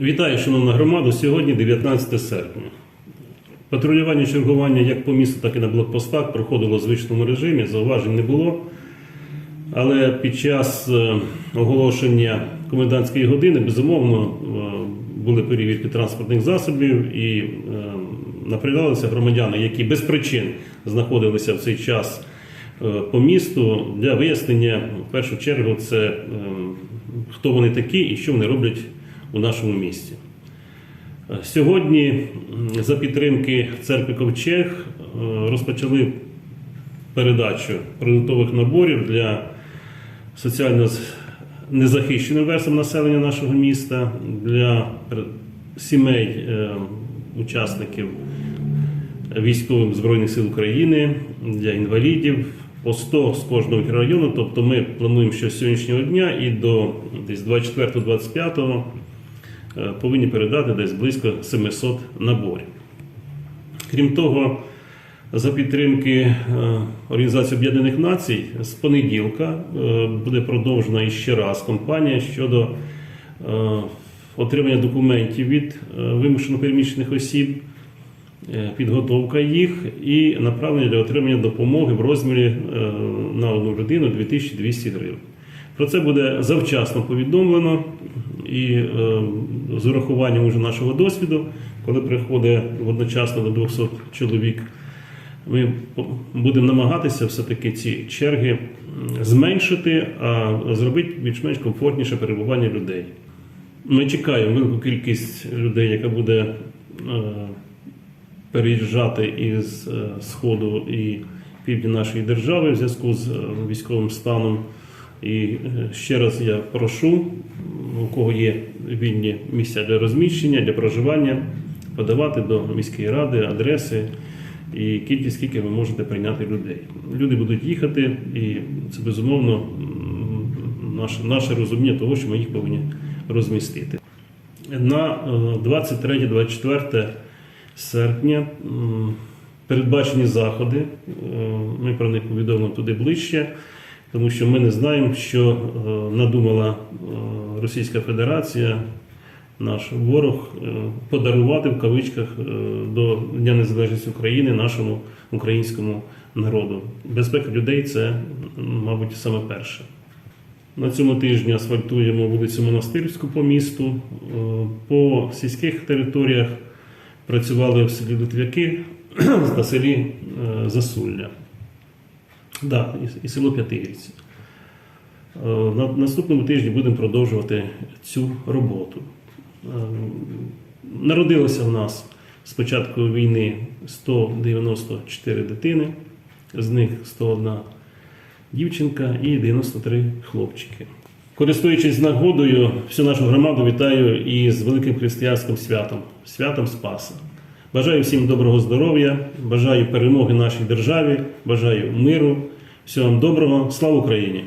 Вітаю, шановна громада. Сьогодні 19 серпня. Патрулювання чергування як по місту, так і на блокпостах проходило в звичному режимі, зауважень не було. Але під час е, оголошення комендантської години, безумовно, е, були перевірки транспортних засобів і е, напрягалися громадяни, які без причин знаходилися в цей час по місту для вияснення, в першу чергу, це хто вони такі і що вони роблять нашому місті. Е, Сьогодні за підтримки церкви Ковчег е, розпочали передачу продуктових наборів для соціально незахищеним верствам населення нашого міста, для сімей е, учасників військових Збройних сил України, для інвалідів по 100 з кожного району. Тобто ми плануємо, що з сьогоднішнього дня і до десь 24-25 е, повинні передати десь близько 700 наборів. Крім того, за підтримки е, Організації Об'єднаних Націй з понеділка е, буде продовжена іще раз кампанія щодо е, отримання документів від е, вимушено переміщених осіб, е, підготовка їх і направлення для отримання допомоги в розмірі е, на одну людину 2200 гривень. Про це буде завчасно повідомлено і е, з урахуванням уже нашого досвіду, коли приходить одночасно до 200 чоловік, ми будемо намагатися все-таки ці черги зменшити, а зробити більш-менш комфортніше перебування людей. Ми чекаємо велику кількість людей, яка буде е, переїжджати із е, сходу і півдня нашої держави в зв'язку з е, військовим станом. І ще раз я прошу, у кого є вільні місця для розміщення, для проживання, подавати до міської ради адреси і кількість, скільки ви можете прийняти людей. Люди будуть їхати, і це безумовно наше, наше розуміння того, що ми їх повинні розмістити. На е, 23-24 серпня передбачені заходи. Е, Ми про них повідомимо туди ближче, тому що ми не знаємо, що е, надумала е, Російська Федерація, наш ворог, е, подарувати в кавичках до Дня Незалежності України нашому українському народу. Безпека людей це, мабуть, саме перше. На цьому тижні асфальтуємо вулицю Монастирську по місту. По сільських територіях працювали в селі Литвяки та селі Засулля. Да, і- село П'ятигірці. Е, На наступному тижні будемо продовжувати цю роботу. Е, Народилося в нас з початку війни 194 дитини, з них 101 дівчинка і 93 хлопчики. Користуючись нагодою, всю нашу громаду вітаю із великим християнським святом святом Спаса. Бажаю всім доброго здоров'я, бажаю перемоги нашій державі, бажаю миру. Всього вам доброго, слава Україні!